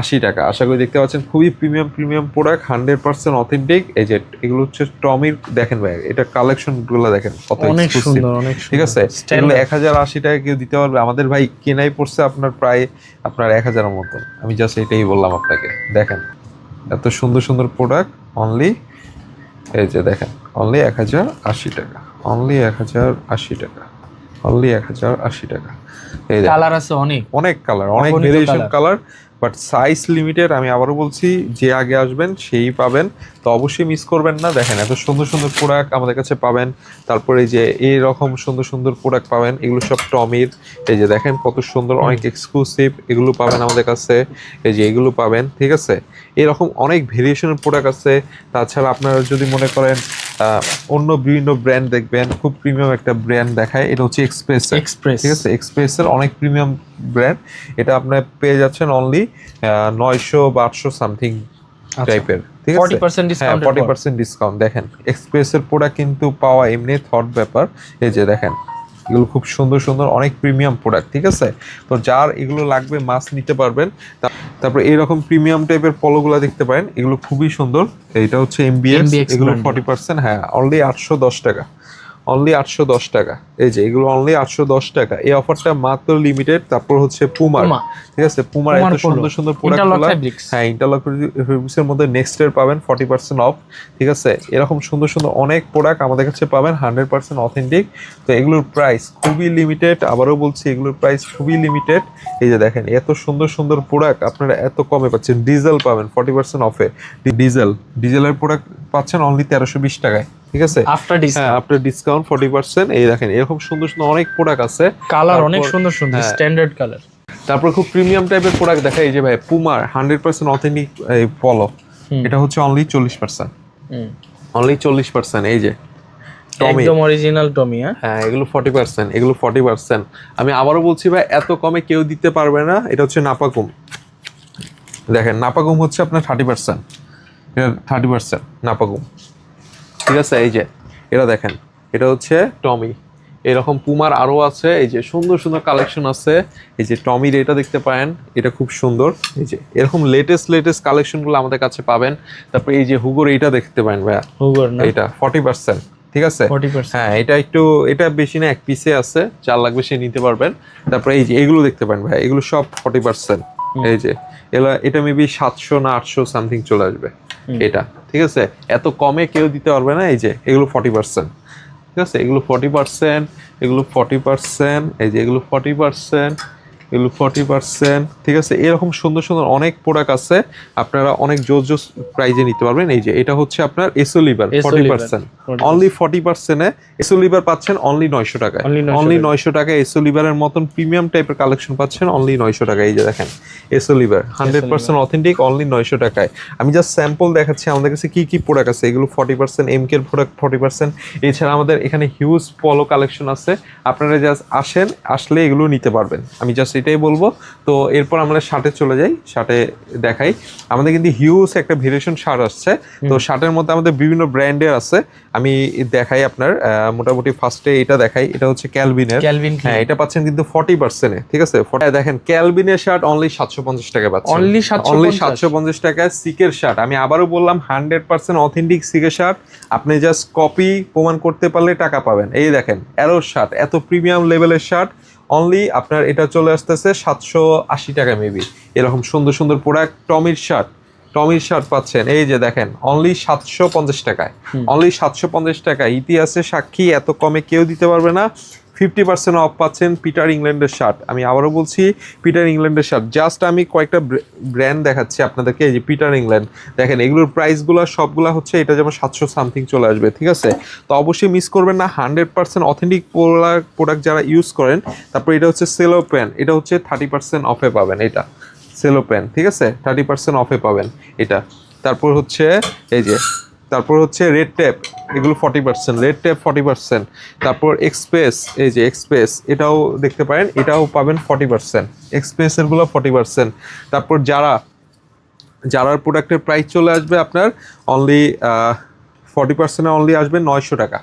[SPEAKER 1] আশি টাকা। আশা করি দেখতে পাচ্ছেন খুবই premium premium product hundred percent authentic এই যে এগুলো হচ্ছে টমির দেখেন ভাই এটা কালেকশনগুলো দেখেন কত
[SPEAKER 2] অনেক সুন্দর অনেক
[SPEAKER 1] ঠিক আছে? এগুলো এক হাজার আশি টাকা কেউ দিতে পারবে। আমাদের ভাই কেনাই পড়ছে আপনার প্রায় আপনার এক হাজারের মতন। আমি জাস্ট এটাই বললাম আপনাকে। দেখেন এত সুন্দর সুন্দর প্রোডাক্ট অনলি এই যে দেখেন অনলি এক হাজার আশি টাকা। অনলি এক হাজার আশি টাকা। অনলি এক হাজার আশি টাকা। এই
[SPEAKER 2] কালার আছে অনেক।
[SPEAKER 1] অনেক কালার অনেক variation colour but size limited আমি আবারও বলছি যে আগে আসবেন সেই পাবেন। তো অবশ্যই মিস করবেন না। দেখেন এত সুন্দর সুন্দর প্রোডাক্ট আমাদের কাছে পাবেন। তারপরে এই যে এইরকম সুন্দর সুন্দর প্রোডাক্ট পাবেন এগুলো সব টমির। এই যে দেখেন কত সুন্দর অনেক এক্সক্লুসিভ এগুলো পাবেন আমাদের কাছে। এই যে এগুলো পাবেন ঠিক আছে? এরকম অনেক ভেরিয়েশনের প্রোডাক্ট আছে। তাছাড়া আপনারা যদি মনে করেন অন্য বিভিন্ন ব্র্যান্ড দেখবেন খুব প্রিমিয়াম একটা ব্র্যান্ড দেখায়। এটা হচ্ছে এক্সপ্রেস
[SPEAKER 2] এক্সপ্রেস
[SPEAKER 1] ঠিক আছে? এক্সপ্রেসের অনেক প্রিমিয়াম ব্র্যান্ড এটা আপনার পেয়ে যাচ্ছেন অনলি নয়শো বা আটশো সামথিং টাইপের ঠিক আছে?
[SPEAKER 2] পার্সেন্ট
[SPEAKER 1] হ্যাঁ
[SPEAKER 2] ডিসকাউন্ট
[SPEAKER 1] ফর্টি পার্সেন্ট ডিসকাউন্ট দেখেন এক্সপ্রেসের প্রোডাক্ট কিন্তু পাওয়া এমনি থট ব্যাপার। এই যে দেখেন এগুলো খুব সুন্দর সুন্দর অনেক প্রিমিয়াম প্রোডাক্ট ঠিক আছে? তো যার এগুলো লাগবে মাছ নিতে পারবেন। তারপরে এইরকম প্রিমিয়াম টাইপের পলোগুলো দেখতে পারেন। এগুলো খুবই সুন্দর। এটা হচ্ছে এমবিএস এগুলো। ফর্টি পার্সেন্ট হ্যাঁ অনলি আটশো দশ টাকা। অনলি আটশো দশ টাকা। এই যে এগুলো অনলি আটশো দশ টাকা। এই অফারটা মাত্র লিমিটেড তারপর হচ্ছে পুমার ঠিক আছে? পুমার এত সুন্দর সুন্দর প্রোডাক্ট হ্যাঁ ইন্টারলক ফেব্রিক্সের মধ্যে নেক্সট এর পাবেন ফর্টি পার্সেন্ট অফ ঠিক আছে? এরকম সুন্দর সুন্দর অনেক প্রোডাক্ট আমাদের কাছে পাবেন হান্ড্রেড পার্সেন্ট অথেন্টিক তো এগুলোর প্রাইস খুবই লিমিটেড আবারও বলছি এগুলোর প্রাইস খুবই লিমিটেড এই যে দেখেন এত সুন্দর সুন্দর প্রোডাক্ট আপনারা এত কমে পাচ্ছেন। ডিজেল পাবেন ফর্টি পার্সেন্ট অফে ডিজেল ডিজেলের প্রোডাক্ট পাচ্ছেন অনলি তেরোশো বিশ টাকায় ঠিক আছে?
[SPEAKER 2] আফটার
[SPEAKER 1] হ্যাঁ
[SPEAKER 2] ডিসকাউন্ট
[SPEAKER 1] আপনার ডিসকাউন্ট ফর্টি পার্সেন্ট এই দেখেন এরকম সুন্দর সুন্দর অনেক প্রোডাক্ট আছে।
[SPEAKER 2] কালার অনেক সুন্দর সুন্দর। স্ট্যান্ডার্ড কালার
[SPEAKER 1] তারপর খুব প্রিমিয়াম টাইপের প্রোডাক্ট দেখা এই যে ভাই পুমার হান্ড্রেড পার্সেন্ট অথেন্টিক পলো এটা হচ্ছে অনলি চল্লিশ পার্সেন্ট অনলি চল্লিশ পার্সেন্ট এই যে। টমি
[SPEAKER 2] একদম অরিজিনাল টমি হ্যাঁ?
[SPEAKER 1] হ্যাঁ এগুলো ফর্টি পার্সেন্ট এগুলো ফর্টি পার্সেন্ট আমি আবারও বলছি ভাই এত কমে কেউ দিতে পারবে না। এটা হচ্ছে নাপাকুম দেখেন নাপাকুম হচ্ছে আপনার থার্টি পার্সেন্ট এটা থার্টি পার্সেন্ট নাপাকুম ঠিক আছে এই যে এটা দেখেন এটা হচ্ছে টমি। এরকম পুমার আরও আছে এই যে সুন্দর সুন্দর কালেকশন আছে। এই যে টমির এটা দেখতে পারেন এটা খুব সুন্দর। এই যে এরকম লেটেস্ট লেটেস্ট কালেকশনগুলো আমাদের কাছে পাবেন। তারপরে এই যে হুগোর এইটা দেখতে পারেন ভাইয়া।
[SPEAKER 2] হুগর না?
[SPEAKER 1] এইটা ফর্টি পার্সেন্ট ঠিক আছে? হ্যাঁ এটা একটু এটা বেশি না এক পিসে আছে চার লাগবে সে নিতে পারবেন। তারপরে এই যে এগুলো দেখতে পারেন ভাই এগুলো সব ফর্টি পার্সেন্ট এই যে এগুলো এটা মেবি সাতশো না আটশো সামথিং চলে আসবে। এটা, ঠিক আছে? এত কমে কেউ দিতে পারবে না, এই যে, এগুলো ফর্টি পার্সেন্ট ঠিক আছে? এগুলো ফর্টি পার্সেন্ট এগুলো ফর্টি পার্সেন্ট এই যে, এগুলো ফর্টি পার্সেন্ট এগুলো ফর্টি পার্সেন্ট ঠিক আছে? এরকম সুন্দর সুন্দর অনেক প্রোডাক্ট আছে। আপনারা অনেক জোস জোস প্রাইজে নিতে পারবেন। এই যে এটা হচ্ছে আপনার S Oliver forty percent only forty পার্সেন্টে এসো লিভার পাচ্ছেন অনলি নয়শো টাকায়। অনলি নয়শো টাকায়। এসো লিভারের মতন প্রিমিয়াম টাইপের কালেকশন পাচ্ছেন অনলি নয়শো টাকায়। এই যে দেখেন S Oliver hundred percent authentic only নয়শো টাকায়। আমি জাস্ট স্যাম্পল দেখাচ্ছি আমাদের কাছে কি কি প্রোডাক্ট আছে? এগুলো ফর্টি পার্সেন্ট এম কের প্রোডাক্ট ফর্টি পার্সেন্ট এছাড়া আমাদের এখানে হিউজ পলো কালেকশন আছে। আপনারা জাস্ট আসেন আসলে এগুলো নিতে পারবেন। আমি জাস্ট এটাই বলব। তো এরপর আমরা শার্টে চলে যাই শার্টে দেখাই। আমাদের কিন্তু হিউজ একটা ভেরিয়েশন শার্ট আসছে। তো শার্টের মধ্যে আমাদের বিভিন্ন ব্র্যান্ডের আছে। আমি দেখাই আপনার মোটামুটি ফার্স্টে এটা দেখাই। এটা হচ্ছে ক্যালভিনের
[SPEAKER 2] ক্যালভিন
[SPEAKER 1] হ্যাঁ এটা পাচ্ছেন কিন্তু ফর্টি পার্সেন্টে ঠিক আছে? 40 দেখেন ক্যালভিনের শার্ট অনলি সাতশো পঞ্চাশ টাকা পাচ্ছেন।
[SPEAKER 2] Only 750
[SPEAKER 1] অনলি সাতশো পঞ্চাশ টাকায় সিকের শার্ট। আমি আবারও বললাম হান্ড্রেড পার্সেন্ট অথেন্টিক সিকের শার্ট। আপনি জাস্ট কপি প্রমাণ করতে পারলে টাকা পাবেন। এই দেখেন অ্যারো শার্ট এত প্রিমিয়াম লেভেলের শার্ট অনলি আপনার এটা চলে আসতেছে সাতশো আশি টাকা মেবি এরকম সুন্দর সুন্দর প্রোডাক্ট টমির শার্ট টমির শার্ট পাচ্ছেন। এই যে দেখেন অনলি সাতশো পঞ্চাশ টাকায়। অনলি সাতশো পঞ্চাশ টাকা ইতিহাসে সাক্ষী এত কমে কেউ দিতে পারবে না। ফিফটি পার্সেন্ট অফ পাচ্ছেন পিটার ইংল্যান্ডের শার্ট। আমি আবারও বলছি, পিটার ইংল্যান্ডের শার্ট। জাস্ট আমি কয়েকটা ব্র্যান্ড দেখাচ্ছি আপনাদেরকে, এই যে পিটার ইংল্যান্ড। দেখেন, এগুলোর প্রাইসগুলো সবগুলো হচ্ছে এটা যেমন সাতশো সামথিং চলে আসবে, ঠিক আছে? তো অবশ্যই মিস করবেন না, হান্ড্রেড পার্সেন্ট অথেন্টিক প্রোডাক্ট যারা ইউজ করেন, তারপর এটা হচ্ছে সেলো প্যান এটা হচ্ছে থার্টি পার্সেন্ট অফে পাবেন এটা। সেলো প্যান ঠিক আছে? থার্টি পার্সেন্ট অফে পাবেন এটা। তারপর হচ্ছে, এই যে তারপর হচ্ছে রেড ট্যাপ এগুলো forty percent Red Tape forty percent তারপর এক্সপ্রেস এই যে এক্সপ্রেস এটাও দেখতে পারেন, এটাও পাবেন ফর্টি পার্সেন্ট এক্সপ্রেসেরগুলো ফর্টি পার্সেন্ট তারপর যারা যারার প্রোডাক্টের প্রাইস চলে আসবে আপনার অনলি ফর্টি পার্সেন্টে অনলি আসবে নয়শো টাকা।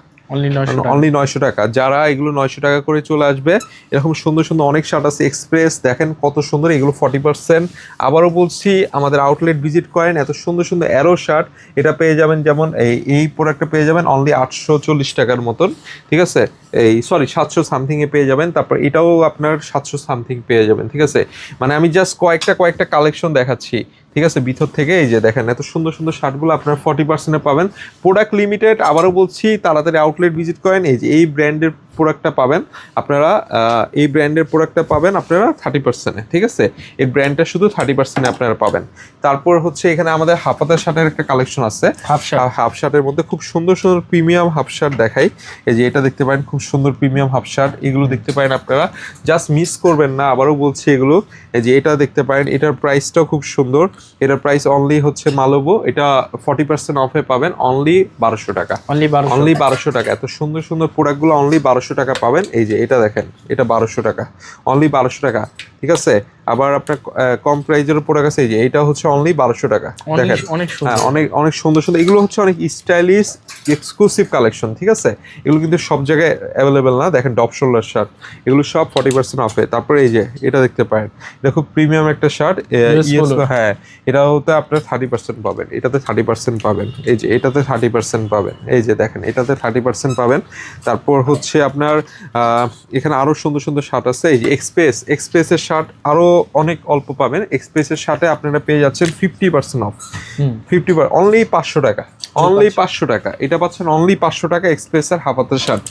[SPEAKER 2] অনলি নয়শো টাকা।
[SPEAKER 1] যারা এগুলো নয়শো টাকা করে চলে আসবে এরকম সুন্দর সুন্দর অনেক শার্ট আছে। এক্সপ্রেস দেখেন কত সুন্দর এগুলো ফর্টি পার্সেন্ট আবারও বলছি আমাদের আউটলেট ভিজিট করেন এত সুন্দর সুন্দর অ্যারো শার্ট এটা পেয়ে যাবেন যেমন এই এই প্রোডাক্টটা পেয়ে যাবেন অনলি আটশো চল্লিশ টাকার মতন। ঠিক আছে? এই সরি সাতশো সামথিংয়ে পেয়ে যাবেন। তারপর এটাও আপনার সাতশো সামথিং পেয়ে যাবেন। ঠিক আছে? মানে আমি জাস্ট কয়েকটা কয়েকটা কালেকশন দেখাচ্ছি। ঠিক আছে ভিতর থেকে এই যে দেখেন এত সুন্দর সুন্দর শার্টগুলো আপনারা ফর্টি পার্সেন্টে পাবেন। প্রোডাক্ট লিমিটেড আবারও বলছি তাড়াতাড়ি আউটলেট ভিজিট করেন এই যে এই ব্র্যান্ডের প্রোডাক্টটা পাবেন। আপনারা এই ব্র্যান্ডের প্রোডাক্টটা পাবেন আপনারা থার্টি পার্সেন্টে ঠিক আছে? এই ব্র্যান্ডটা শুধু থার্টি পার্সেন্টে আপনারা পাবেন। তারপর হচ্ছে এখানে আমাদের হাফাতার শার্টের একটা কালেকশন আছে।
[SPEAKER 2] Half shirt.
[SPEAKER 1] হাফ শার্টের মধ্যে খুব সুন্দর সুন্দর প্রিমিয়াম হাফ শার্ট দেখাই। এই যে এটা দেখতে পারেন খুব সুন্দর প্রিমিয়াম হাফ শার্ট এগুলো দেখতে পারেন আপনারা। জাস্ট মিস করবেন না আবারও বলছি এগুলো। এই যে এটা দেখতে পারেন এটার প্রাইসটাও খুব সুন্দর। এটার প্রাইস অনলি হচ্ছে মালবো এটা ফর্টি পার্সেন্ট অফে পাবেন অনলি বারোশো টাকা।
[SPEAKER 2] অনলি
[SPEAKER 1] বারোশো টাকা। এত সুন্দর সুন্দর প্রোডাক্টগুলো অনলি বারোশো টাকা পাবেন। এই যে এটা দেখেন এটা বারোশো টাকা। অনলি বারোশো টাকা ঠিক আছে? আবার আপনার কম প্রাইজের উপরে আছে এই যে এটা হচ্ছে অনলি বারোশো টাকা। দেখেন।
[SPEAKER 2] অনেক
[SPEAKER 1] হ্যাঁ অনেক অনেক সুন্দর সুন্দর। এগুলো হচ্ছে অনেক স্টাইলিশ এক্সক্লুসিভ কালেকশন ঠিক আছে? এগুলো কিন্তু সব জায়গায় অ্যাভেলেবেল না। দেখেন ডপ শোল্ডার শার্ট এগুলো সব ফর্টি পার্সেন্ট অফে তারপরে এই যে এটা দেখতে পারেন। এটা খুব প্রিমিয়াম একটা শার্ট। হ্যাঁ এটাতে আপনার থার্টি পার্সেন্ট পাবেন। এটাতে থার্টি পার্সেন্ট পাবেন। এই যে এটাতে থার্টি পার্সেন্ট পাবেন। এই যে দেখেন এটাতে থার্টি পার্সেন্ট পাবেন। তারপর হচ্ছে আপনার এখানে আরও সুন্দর সুন্দর শার্ট আছে। এই যে এক্সপ্রেস এক্সপ্রেসের শার্ট আরও অনেক অল্প পাবেন। এক্সপ্রেসের সাথে আপনারা পেয়ে যাচ্ছেন fifty percent off fifty only পাঁচশো টাকা। অনলি পাঁচশো টাকা। এটা পাচ্ছেন অনলি পাঁচশো টাকা এক্সপ্রেসের হাফাতের শার্ট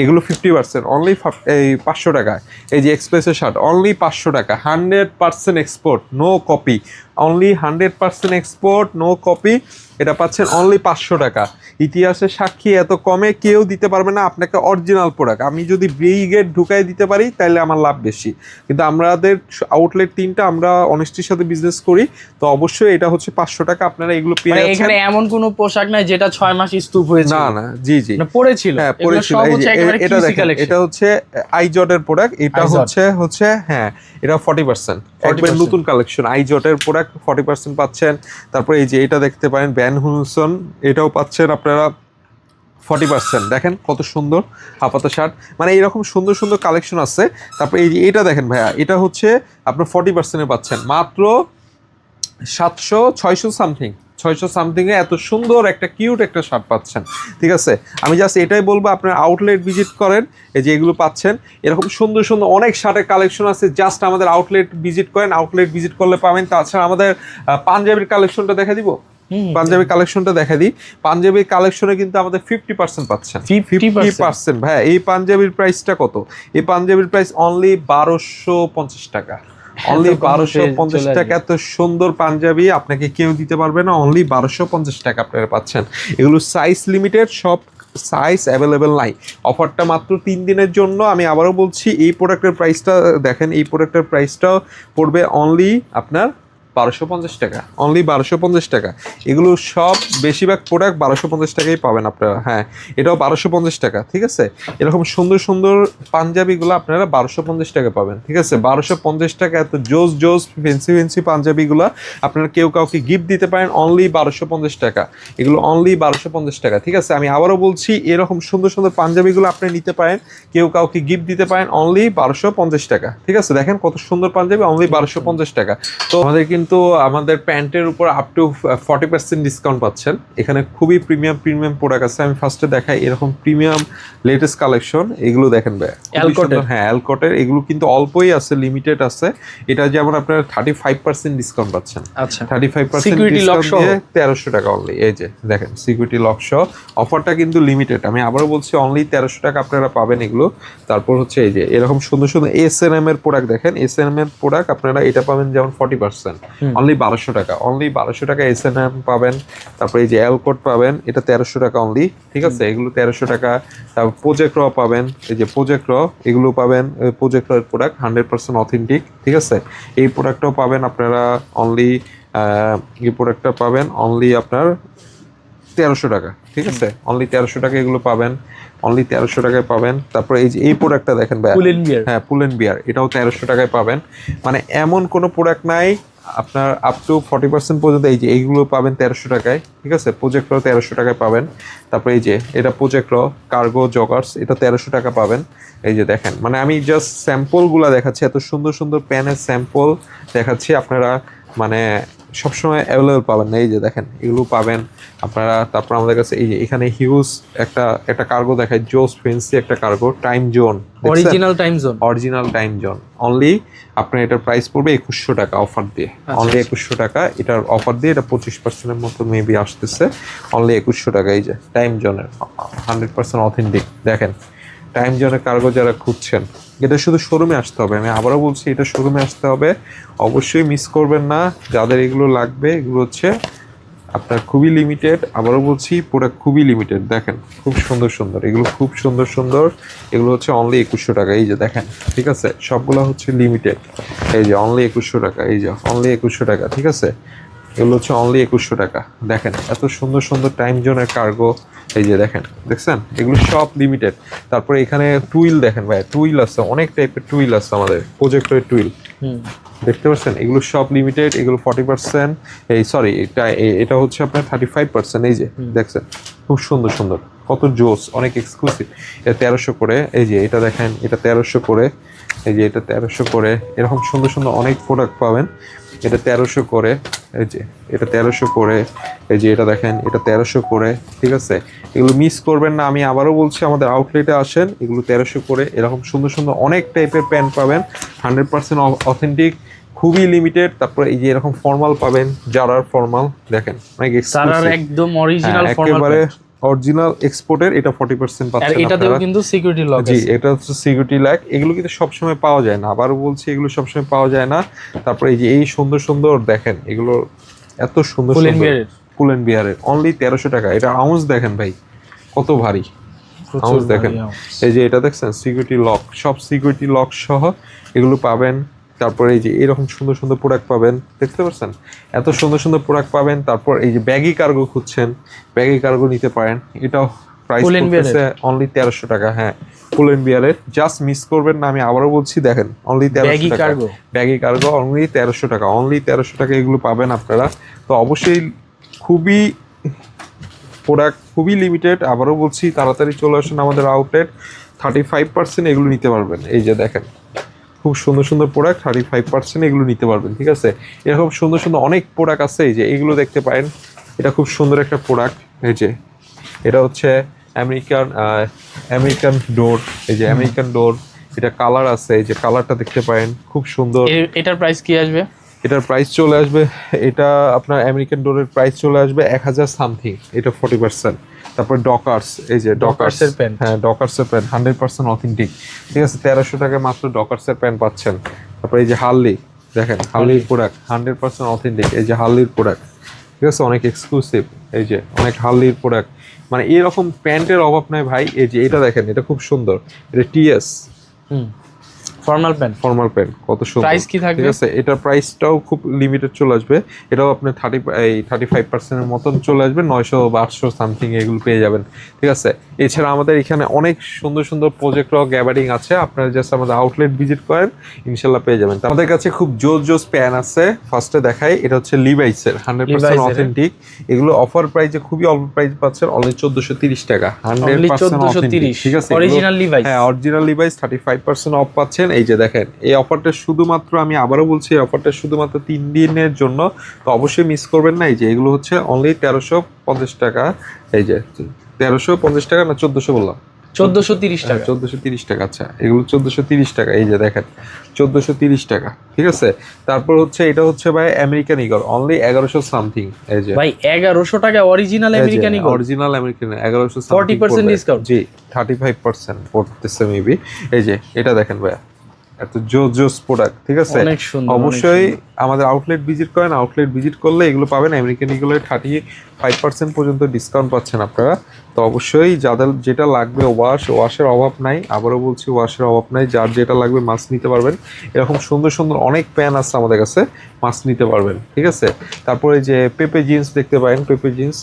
[SPEAKER 1] এগুলো ফিফটি পার্সেন্ট অনলি এই পাঁচশো টাকা এই যে এক্সপ্রেসের শার্ট অনলি পাঁচশো টাকা। Hundred percent export no copy only hundred percent export no copy এটা পাচ্ছেন অনলি পাঁচশো টাকা। ইতিহাসের সাক্ষী এত কমে কেউ দিতে পারবে না আপনাকে অরিজিনাল প্রোডাক্ট আমি যদি ব্রিগেড ঢুকাই দিতে পারি তাহলে আমার লাভ বেশি। কিন্তু আমাদের আউটলেট তিনটা আমরা অনেস্টির সাথে বিজনেস করি তো অবশ্যই এটা হচ্ছে পাঁচশো টাকা আপনারা এগুলো পেয়ে
[SPEAKER 2] মানে
[SPEAKER 1] যাচ্ছেন।
[SPEAKER 2] এখানে এমন কোনো পোশাক নাই যেটা ছয় মাস স্তূপ হয়েছে
[SPEAKER 1] না না জি জি।
[SPEAKER 2] পড়েছিল।
[SPEAKER 1] হ্যাঁ পড়েছিল। এটা দেখেন এটা হচ্ছে আইজটের প্রোডাক্ট এটা হচ্ছে হচ্ছে হ্যাঁ এটা ফর্টি পার্সেন্ট একবার নতুন কালেকশন আইজটের প্রোডাক্ট ফর্টি পার্সেন্ট পাচ্ছেন। তারপরে এই যে এটা দেখতে পারেন ব্যান হুনসন এটাও পাচ্ছেন আপনারা ফর্টি পার্সেন্ট দেখেন কত সুন্দর হাফাতা শার্ট। মানে এরকম সুন্দর সুন্দর কালেকশন আছে। তারপরে এই যে এটা দেখেন ভাইয়া, এটা হচ্ছে আপনার ফর্টি পার্সেন্টে পাচ্ছেন। মাত্র সাতশো ছয়শো সামথিং ছয়শো সামথিংয়ে এত সুন্দর একটা কিউট একটা শার্ট পাচ্ছেন। ঠিক আছে? আমি জাস্ট এটাই বলব আপনার আউটলেট ভিজিট করেন এই যে এগুলো পাচ্ছেন। এরকম সুন্দর সুন্দর অনেক শার্টের কালেকশন আছে জাস্ট আমাদের আউটলেট ভিজিট করেন আউটলেট ভিজিট করলে পাবেন। তাছাড়া আমাদের পাঞ্জাবির কালেকশনটা দেখা দিব। পাঞ্জাবি কালেকশনটা দেখা দিই। পাঞ্জাবি কালেকশনে কিন্তু আমাদের ফিফটি পার্সেন্ট পাচ্ছেন।
[SPEAKER 2] 50%
[SPEAKER 1] পার্সেন্ট ভাই এই পাঞ্জাবির প্রাইসটা কত? এই পাঞ্জাবির প্রাইস অনলি বারোশো পঞ্চাশ টাকা। অনলি বারোশো পঞ্চাশ টাকা এত সুন্দর পাঞ্জাবি আপনাকে কেউ দিতে পারবে না অনলি বারোশো পঞ্চাশ টাকা আপনারা পাচ্ছেন। এগুলো সাইজ লিমিটেড সব সাইজ অ্যাভেলেবেল নাই। অফারটা মাত্র তিন দিনের জন্য। আমি আবারও বলছি এই প্রোডাক্টের প্রাইসটা দেখেন এই প্রোডাক্টের প্রাইসটাও পড়বে অনলি আপনার বারোশো পঞ্চাশ টাকা অনলি বারোশো পঞ্চাশ টাকা এগুলো সব বেশিরভাগ প্রোডাক্ট বারোশো পঞ্চাশ টাকাই পাবেন আপনারা হ্যাঁ এটাও বারোশো পঞ্চাশ টাকা ঠিক আছে এরকম সুন্দর সুন্দর পাঞ্জাবিগুলো আপনারা বারোশো পঞ্চাশ টাকা পাবেন ঠিক আছে বারোশো পঞ্চাশ টাকা এত জোস জোস ফেন্সি ফেন্সি পাঞ্জাবিগুলো আপনারা কেউ কাউকে গিফট দিতে পারেন অনলি বারোশো পঞ্চাশ টাকা এগুলো অনলি বারোশো পঞ্চাশ টাকা ঠিক আছে আমি আবারও বলছি এরকম সুন্দর সুন্দর পাঞ্জাবিগুলো আপনি নিতে পারেন কেউ কাউকে গিফট দিতে পারেন অনলি বারোশো পঞ্চাশ টাকা ঠিক আছে দেখেন কত সুন্দর পাঞ্জাবি অনলি বারোশো পঞ্চাশ টাকা তো আমাদের কিন্তু আমাদের প্যান্টের উপর up to forty percent discount পাচ্ছেন। এখানে খুবই প্রিমিয়াম প্রিমিয়াম প্রোডাক্ট আছে। আমি ফার্স্টে দেখাই এরকম প্রিমিয়াম লেটেস্ট কালেকশন এগুলো দেখেন ভাই খুবই হ্যাঁ অ্যালকটের এগুলো কিন্তু অল্পই আছে লিমিটেড আছে। এটা যেমন আপনার থার্টি ফাইভ পার্সেন্ট ডিসকাউন্ট পাচ্ছেন।
[SPEAKER 2] আচ্ছা।
[SPEAKER 1] থার্টি ফাইভ পার্সেন্ট তেরোশো টাকা অনলি এই যে দেখেন সিকিউরিটি লক সহ। অফারটা কিন্তু লিমিটেড আমি আবারও বলছি অনলি তেরোশো টাকা আপনারা পাবেন এগুলো। তারপর হচ্ছে এই যে এরকম সুন্দর সুন্দর এস এন এম এর প্রোডাক্ট দেখেন। এস এন এম এর প্রোডাক্ট আপনারা এটা পাবেন যেমন ফর্টি পার্সেন্ট অনলি বারোশো টাকা। অনলি বারোশো টাকা এস এন এম পাবেন তারপরে এই যে অ্যালকোড পাবেন এটা তেরোশো টাকা অনলি ঠিক আছে? এগুলো তেরোশো টাকা। তারপর প্রজেক্ট র পাবেন এই যে প্রোজেক্ট র এগুলো পাবেন প্রজেক্ট এর প্রোডাক্ট হান্ড্রেড পার্সেন্ট অথেন্টিক ঠিক আছে? এই প্রোডাক্টটাও পাবেন আপনারা অনলি এই প্রোডাক্টটা পাবেন অনলি আপনার তেরোশো টাকা ঠিক আছে? অনলি তেরোশো টাকা এগুলো পাবেন অনলি তেরোশো টাকায় পাবেন। তারপরে এই যে এই প্রোডাক্টটা দেখেন ভাই
[SPEAKER 2] কুলেন বিয়ার
[SPEAKER 1] হ্যাঁ পুলেন বিয়ার এটাও তেরোশো টাকায় পাবেন। মানে এমন কোনো প্রোডাক্ট নাই আপনার আপ টু ফর্টি পার্সেন্ট পর্যন্ত এই যে এইগুলো পাবেন তেরোশো টাকায়, ঠিক আছে? প্রোজেক্টর তেরোশো টাকায় পাবেন। তারপরে এই যে, এটা প্রোজেক্টর কার্গো জগার্স এটা তেরোশো টাকা পাবেন। এই যে দেখেন মানে আমি জাস্ট স্যাম্পলগুলো দেখাচ্ছি। এত সুন্দর সুন্দর প্যানের স্যাম্পল দেখাচ্ছি। আপনারা মানে সবসময় অ্যাভেলেবেল পাবেন না। এই যে দেখেন এগুলো পাবেন আপনারা। তারপর আমাদের কাছে এই যে এখানে হিউজ একটা একটা কার্গো দেখায় জোস ফেন্সি একটা cargo Time Zone
[SPEAKER 2] original Time Zone
[SPEAKER 1] original Time Zone only আপনার এটার প্রাইস পড়বে একুশশো টাকা অফার দিয়ে। অনলি একুশশো টাকা। এটার অফার দিয়ে এটা পঁচিশ পার্সেন্টের মতো মেবি আসতেছে। অনলি একুশশো টাকা এই যে টাইম জোনের হান্ড্রেড পার্সেন্ট অথেন্টিক দেখেন। টাইম জোনের কার্গো যারা খুঁজছেন, এটা শুধু শোরুমে আসতে হবে। আমি আবারও বলছি, এটা শোরুমে আসতে হবে। অবশ্যই মিস করবেন না। যাদের এগুলো লাগবে, এগুলো হচ্ছে আপনার খুবই লিমিটেড আবারও বলছি প্রোডাক্ট খুবই লিমিটেড দেখেন, খুব সুন্দর সুন্দর। এগুলো খুব সুন্দর সুন্দর। এগুলো হচ্ছে অনলি একুশশো টাকা। এই যে দেখেন, ঠিক আছে? সবগুলো হচ্ছে লিমিটেড এই যে অনলি একুশশো টাকা। এই যে অনলি একুশশো টাকা, ঠিক আছে? এগুলো হচ্ছে অনলি একুশশো টাকা। দেখেন এত সুন্দর সুন্দর টাইম জোনের কার্গো এই যে দেখেন দেখছেন? এগুলো সব লিমিটেড তারপরে এখানে টুইল দেখেন ভাই টুইল আছে অনেক টাইপের টুইল আছে আমাদের প্রজেক্টরের টুইল
[SPEAKER 2] হুম।
[SPEAKER 1] দেখতে পাচ্ছেন? এগুলো সব লিমিটেড এগুলো ফর্টি পার্সেন্ট এই সরি এটা এটা হচ্ছে আপনার থার্টি ফাইভ পার্সেন্ট এই যে দেখছেন? খুব সুন্দর সুন্দর কত জোস অনেক এক্সক্লুসিভ এটা তেরোশো করে এই যে এটা দেখেন এটা তেরোশো করে এই যে এটা তেরোশো করে। এরকম সুন্দর সুন্দর অনেক প্রোডাক্ট পাবেন। এটা তেরোশো করে এই যে এটা তেরোশো করে এই যে এটা দেখেন এটা তেরোশো করে ঠিক আছে? এগুলো মিস করবেন না আমি আবারও বলছি আমাদের আউটলেটে আসেন এগুলো তেরোশো করে এরকম সুন্দর সুন্দর অনেক টাইপের প্যান্ট পাবেন হান্ড্রেড পার্সেন্ট অথেন্টিক খুবই লিমিটেড তারপরে এই যে এরকম ফর্মাল পাবেন জারার ফর্মাল দেখেন অনেক
[SPEAKER 2] একদম
[SPEAKER 1] হ্যাঁ,
[SPEAKER 2] অরিজিনাল
[SPEAKER 1] একেবারে অরিজিনাল এক্সপোর্টের এটা ফর্টি পার্সেন্ট
[SPEAKER 2] আর
[SPEAKER 1] পাচ্ছেন
[SPEAKER 2] এটাতেও। কিন্তু সিকিউরিটি লক
[SPEAKER 1] জি এটা হচ্ছে সিকিউরিটি ল্যাক এগুলো কিন্তু সবসময় পাওয়া যায় না। আবারও বলছি এগুলো সবসময় পাওয়া যায় না। তারপরে এই যে এই সুন্দর সুন্দর দেখেন এগুলো এত সুন্দর সুন্দর। ফুল এন্ড বিয়ারের অনলি তেরোশো টাকা। এটা আউন্স দেখেন ভাই কত ভারী। আউন্স দেখেন। এই যে এটা দেখছেন সিকিউরিটি লক সব সিকিউরিটি লক সহ এগুলো পাবেন তারপরে এই যে এরকম সুন্দর সুন্দর প্রোডাক্ট পাবেন দেখতে পাচ্ছেন? এত সুন্দর সুন্দর প্রোডাক্ট পাবেন তারপর এই যে ব্যাগি কার্গো খুঁজছেন ব্যাগি কার্গো নিতে পারেন এটাও প্রাইস পড়তেছে অনলি তেরোশো টাকা হ্যাঁ ফুল বিয়ারের জাস্ট মিস করবেন না আমি আবারও বলছি দেখেন অনলি তেরোশো টাকা।
[SPEAKER 2] কার্গো
[SPEAKER 1] ব্যাগি কার্গো অনলি তেরোশো টাকা অনলি তেরোশো টাকা এগুলো পাবেন আপনারা। তো অবশ্যই খুবই প্রোডাক্ট খুবই লিমিটেড আবারও বলছি তাড়াতাড়ি চলে আসুন আমাদের আউটলেট থার্টি ফাইভ পার্সেন্ট এগুলো নিতে পারবেন এই যে দেখেন। খুব সুন্দর সুন্দর প্রোডাক্ট থার্টি ফাইভ পার্সেন্ট এগুলো নিতে পারবেন ঠিক আছে? এরকম সুন্দর সুন্দর অনেক প্রোডাক্ট আছে এই যে এগুলো দেখতে পারেন। এটা খুব সুন্দর একটা প্রোডাক্ট এই যে। এটা হচ্ছে আমেরিকান আমেরিকান ডোর এই যে আমেরিকান ডোর এটা কালার আছে এই যে কালারটা দেখতে পারেন খুব সুন্দর।
[SPEAKER 2] এটার প্রাইস কি আসবে?
[SPEAKER 1] এটার প্রাইস চলে আসবে এটা আপনার আমেরিকান ডোরের প্রাইস চলে আসবে এক হাজার সামথিং এটা ফর্টি পার্সেন্ট তারপর ডকার্স এই যে ডকার্স
[SPEAKER 2] এর pant।
[SPEAKER 1] হ্যাঁ ডকার্সের প্যান্ট হান্ড্রেড পার্সেন্ট অথেন্টিক ঠিক আছে তেরোশো টাকায় মাত্র ডকার্সের প্যান্ট পাচ্ছেন। তারপর এই যে হার্লি দেখেন হার্লির প্রোডাক্ট হান্ড্রেড পার্সেন্ট অথেন্টিক এই যে হার্লির প্রোডাক্ট ঠিক আছে অনেক এক্সক্লুসিভ এই যে অনেক হার্লির প্রোডাক্ট মানে এরকম প্যান্টের অভাব নাই ভাই। এই যে এটা দেখেন এটা খুব সুন্দর। এটা টিএস
[SPEAKER 2] হুম। ফর্মাল প্যান্ট
[SPEAKER 1] ফর্মাল প্যান্ট কত সুন্দর।
[SPEAKER 2] Price কি থাকবে?
[SPEAKER 1] ঠিক আছে এটার প্রাইসটাও খুব লিমিটেড চলে আসবে। এটাও আপনার থার্টি এই থার্টি ফাইভ পার্সেন্টের মতন চলে আসবে নয়শো বা আটশো সামথিং এগুলো পেয়ে যাবেন। ঠিক আছে এছাড়া আমাদের এখানে অনেক সুন্দর সুন্দর প্রজেক্ট গ্যাবারিং আছে আপনারা জাস্ট আমাদের আউটলেট ভিজিট করেন ইনশাল্লাহ পেয়ে যাবেন। আমাদের কাছে খুব জোস জোস প্যান আছে ফার্স্টে দেখাই এটা হচ্ছে লিভাইসের হান্ড্রেড পার্সেন্ট। অথেন্টিক এগুলো অফার প্রাইসে খুবই অল্প প্রাইস পাচ্ছেন অনলি চোদ্দশো তিরিশ টাকা হান্ড্রেড পার্সেন্ট ঠিক আছে
[SPEAKER 2] অরিজিনাল লিভাইস
[SPEAKER 1] হ্যাঁ original Levi's thirty five percent off পাচ্ছেন এই যে দেখেন এই অফারটা শুধুমাত্র আমি আবারও বলছি এই অফারটা শুধুমাত্র তিন দিনের জন্য। তো অবশ্যই মিস করবেন না এই যে এগুলো হচ্ছে অনলি তেরোশো পঞ্চাশ টাকা। এই যে তেরোশো পঞ্চাশ টাকা না চোদ্দশো বললাম?
[SPEAKER 2] চোদ্দশো তিরিশ টাকা।
[SPEAKER 1] চোদ্দশো তিরিশ টাকা আচ্ছা। এগুলো চোদ্দশো তিরিশ টাকা এই যে দেখেন চোদ্দশো তিরিশ টাকা ঠিক আছে? তারপর হচ্ছে এটা হচ্ছে ভাই আমেরিকান ইগল অনলি এগারোশো সামথিং এই যে।
[SPEAKER 2] ভাই এগারোশো টাকা original American Eagle
[SPEAKER 1] original American এগারোশো
[SPEAKER 2] 40% discount?
[SPEAKER 1] জি থার্টি ফাইভ পার্সেন্ট পড়তেছে মেবি এই যে এটা দেখেন ভাইয়া। এত জোস প্রোডাক্ট ঠিক আছে? অবশ্যই আমাদের আউটলেট ভিজিট করেন আউটলেট ভিজিট করলে এগুলো পাবেন আমেরিকান ইগুলোর থার্টি ফাইভ পার্সেন্ট পর্যন্ত ডিসকাউন্ট পাচ্ছেন আপনারা। তো অবশ্যই যাদের যেটা লাগবে ওয়াশ ওয়াশের অভাব নাই আবারও বলছি ওয়াশের অভাব নাই যার যেটা লাগবে মাছ নিতে পারবেন। এরকম সুন্দর সুন্দর অনেক প্যান আছে আমাদের কাছে মাছ নিতে পারবেন ঠিক আছে? তারপরে যে পেপে জিন্স দেখতে পারেন পেপে জিন্স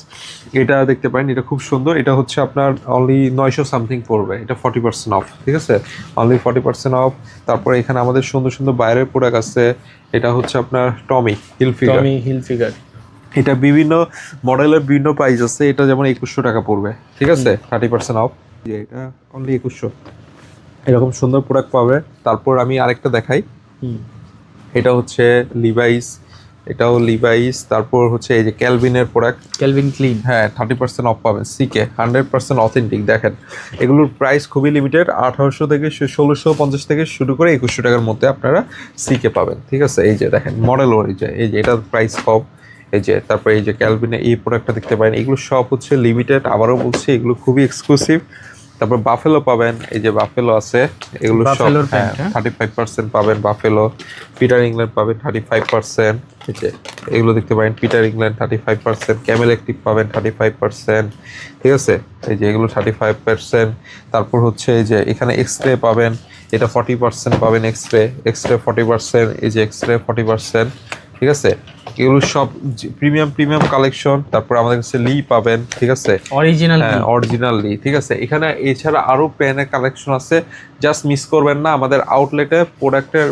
[SPEAKER 1] এটা দেখতে পারেন এটা খুব সুন্দর এটা হচ্ছে আপনার অনলি নয়শো সামথিং পড়বে এটা ফর্টি পার্সেন্ট অফ ঠিক আছে? অনলি ফর্টি পার্সেন্ট অফ তারপরে এখানে আমাদের সুন্দর সুন্দর বাইরের প্রোডাক্ট আছে। এটা হচ্ছে আপনার Tommy Hilfiger
[SPEAKER 2] Tommy Hilfiger
[SPEAKER 1] এটা বিভিন্ন মডেলের বিভিন্ন প্রাইস আছে। এটা যেমন একুশশো টাকা পড়বে। ঠিক আছে? থার্টি পার্সেন্ট অফ যে এটা অনলি একুশশো। এরকম সুন্দর প্রোডাক্ট পাবে। তারপর আমি আরেকটা দেখাই। এটা হচ্ছে লিভাইস এটাও লিভাইস তারপর হচ্ছে এই যে ক্যালভিনের প্রোডাক্ট
[SPEAKER 2] ক্যালভিন ক্লিন
[SPEAKER 1] হ্যাঁ থার্টি পার্সেন্ট অফ পাবেন সিকে হান্ড্রেড পার্সেন্ট অথেন্টিক দেখেন। এগুলোর প্রাইস খুবই লিমিটেড আঠারোশো থেকে ষোলোশো পঞ্চাশ থেকে শুরু করে একুশশো টাকার মধ্যে আপনারা সিকে পাবেন ঠিক আছে? এই যে দেখেন মডেল এই যে এই যে এটার প্রাইস কম। এই যে তারপরে এই যে ক্যালভিনে এই প্রোডাক্টটা দেখতে পারেন এগুলো সব হচ্ছে লিমিটেড আবারও বলছি এগুলো খুবই এক্সক্লুসিভ তারপর বাফেলো পাবেন এই যে বাফেলো আছে এগুলো সব? থার্টি ফাইভ পার্সেন্ট পাবেন বাফেলো পিটার ইংল্যান্ড পাবেন থার্টি ফাইভ পার্সেন্ট এই যে এগুলো দেখতে পারেন Peter England thirty five percent Camel Active পাবেন থার্টি ফাইভ পার্সেন্ট ঠিক আছে এই যে এগুলো থার্টি ফাইভ পার্সেন্ট তারপর হচ্ছে এই যে এখানে এক্স রে পাবেন এটা ফর্টি পার্সেন্ট পাবেন X Ray X Ray forty percent এই যে এক্স রে ফর্টি পার্সেন্ট ঠিক আছে? এগুলো সব প্রিমিয়াম প্রিমিয়াম কালেকশন তারপর আমাদের কাছে লি পাবেন ঠিক আছে?
[SPEAKER 2] অরিজিনাল
[SPEAKER 1] হ্যাঁ লি ঠিক আছে? এখানে এছাড়া আরও প্যানের কালেকশন আছে। জাস্ট মিস করবেন না আমাদের আউটলেটে প্রোডাক্টের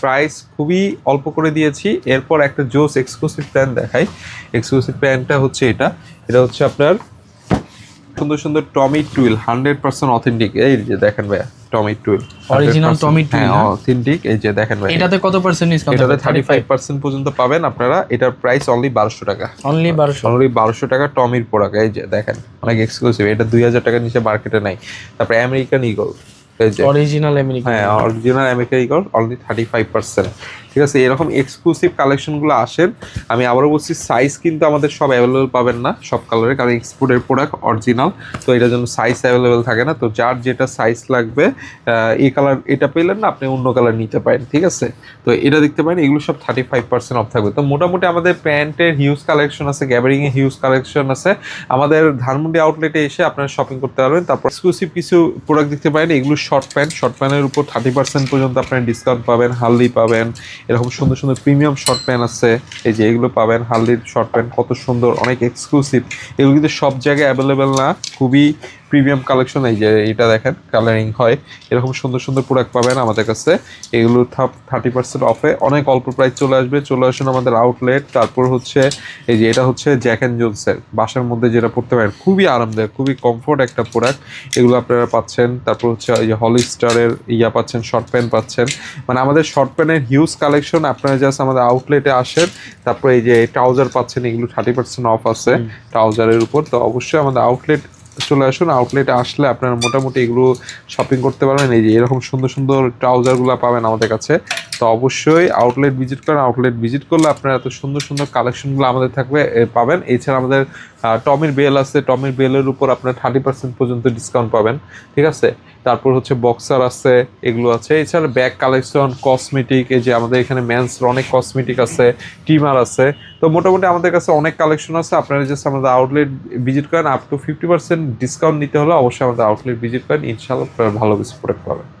[SPEAKER 1] প্রাইস খুবই অল্প করে দিয়েছি। এরপর একটা জোস এক্সক্লুসিভ প্যান দেখাই। এক্সক্লুসিভ প্যানটা হচ্ছে এটা। এটা হচ্ছে আপনার সুন্দর সুন্দর Tommy twill hundred percent authentic এই যে দেখেন ভাইয়া টমি টুইল
[SPEAKER 2] Twill,
[SPEAKER 1] হ্যাঁ
[SPEAKER 2] হ্যাঁ?
[SPEAKER 1] অথেন্টিক এই যে দেখেন ভাই
[SPEAKER 2] এটাতে কত পার্সেন্ট ডিসকাউন্ট
[SPEAKER 1] এটাতে থার্টি ফাইভ পার্সেন্ট পর্যন্ত পাবেন আপনারা। এটার প্রাইস অনলি বারোশো টাকা।
[SPEAKER 2] অনলি বারোশো।
[SPEAKER 1] অলরেডি বারোশো টাকা টমির প্রোডাক্ট এই যে দেখেন অনেক এক্সক্লুসিভ এটা দুই হাজার টাকার নিচে মার্কেটে নাই। তারপরে আমেরিকান ইগল
[SPEAKER 2] অরিজিনাল আমেরিকান
[SPEAKER 1] হ্যাঁ original American Eagle only thirty five percent ঠিক আছে? এরকম এক্সক্লুসিভ কালেকশনগুলো আসেন। আমি আবারও বলছি সাইজ কিন্তু আমাদের সব অ্যাভেলেবেল পাবেন না, সব কালারের কারণ এক্সপোর্টের প্রোডাক্ট অরিজিনাল তো এটার জন্য সাইজ অ্যাভেলেবেল থাকে না। তো যার যেটা সাইজ লাগবে এই কালার এটা পেলেন না, আপনি অন্য কালার নিতে পারেন, ঠিক আছে? তো এটা দেখতে পারেন, এগুলো সব থার্টি ফাইভ পার্সেন্ট অফ থাকবে। তো মোটামুটি আমাদের প্যান্টের হিউজ কালেকশন আছে গ্যাবারিং এর হিউজ কালেকশন আছে। আমাদের ধানমন্ডি আউটলেটে এসে আপনারা শপিং করতে পারবেন। তারপর এক্সক্লুসিভ কিছু প্রোডাক্ট দেখতে পারেন, এগুলো শর্ট প্যান্ট শর্ট প্যান্টের উপর থার্টি পার্সেন্ট পর্যন্ত আপনারা ডিসকাউন্ট পাবেন, হালদি পাবেন এরকম সুন্দর সুন্দর প্রিমিয়াম শর্ট প্যান্ট আছে। এই যে এগুলো পাবেন হালদির শর্ট প্যান্ট কত সুন্দর, অনেক এক্সক্লুসিভ এগুলো কিন্তু সব জায়গায় অ্যাভেলেবেল না, খুবই প্রিমিয়াম কালেকশন এই যে এটা দেখেন কালারিং হয়। এরকম সুন্দর সুন্দর প্রোডাক্ট পাবেন আমাদের কাছে। এগুলো থার্টি পার্সেন্ট অফে অনেক অল্প প্রাইস চলে আসবে। চলে আসুন আমাদের আউটলেট তারপর হচ্ছে এই যে এটা হচ্ছে জ্যাক অ্যান্ড জোনসের বাসার মধ্যে যেটা পড়তে পারেন খুবই আরামদায়ক খুবই কমফোর্ট একটা প্রোডাক্ট এগুলো আপনারা পাচ্ছেন। তারপর হচ্ছে এই যে হলিস্টারের ইয়া পাচ্ছেন শর্ট প্যান্ট পাচ্ছেন। মানে আমাদের শর্ট প্যান্টের হিউজ কালেকশন আপনারা জাস্ট আমাদের আউটলেটে আসেন। তারপর এই যে ট্রাউজার পাচ্ছেন এগুলো থার্টি পার্সেন্ট অফ আছে ট্রাউজারের উপর। তো অবশ্যই আমাদের আউটলেট চলে আসুন আউটলেটে আসলে আপনারা মোটামুটি এগুলো শপিং করতে পারবেন। এই যে এরকম সুন্দর সুন্দর ট্রাউজারগুলো পাবেন আমাদের কাছে। তো অবশ্যই আউটলেট ভিজিট করেন আউটলেট ভিজিট করলে আপনারা এত সুন্দর সুন্দর কালেকশনগুলো আমাদের থাকবে পাবেন। এছাড়া আমাদের টমির বেল আছে, টমির বেলের উপর আপনার থার্টি পার্সেন্ট পর্যন্ত ডিসকাউন্ট পাবেন, ঠিক আছে? তারপর হচ্ছে বক্সার আছে, এগুলো আছে। এছাড়া ব্যাগ কালেকশন কসমেটিক এই যে আমাদের এখানে মেন্স অনেক কসমেটিক আছে টিমার আছে। তো মোটামুটি আমাদের কাছে অনেক কালেকশন আছে, আপনারা জাস্ট আমাদের আউটলেট ভিজিট করেন up to fifty percent discount নিতে হলে অবশ্যই আমাদের আউটলেট ভিজিট করেন ইনশাল্লাহ আপনারা ভালো কিছু প্রোডাক্ট পাবেন।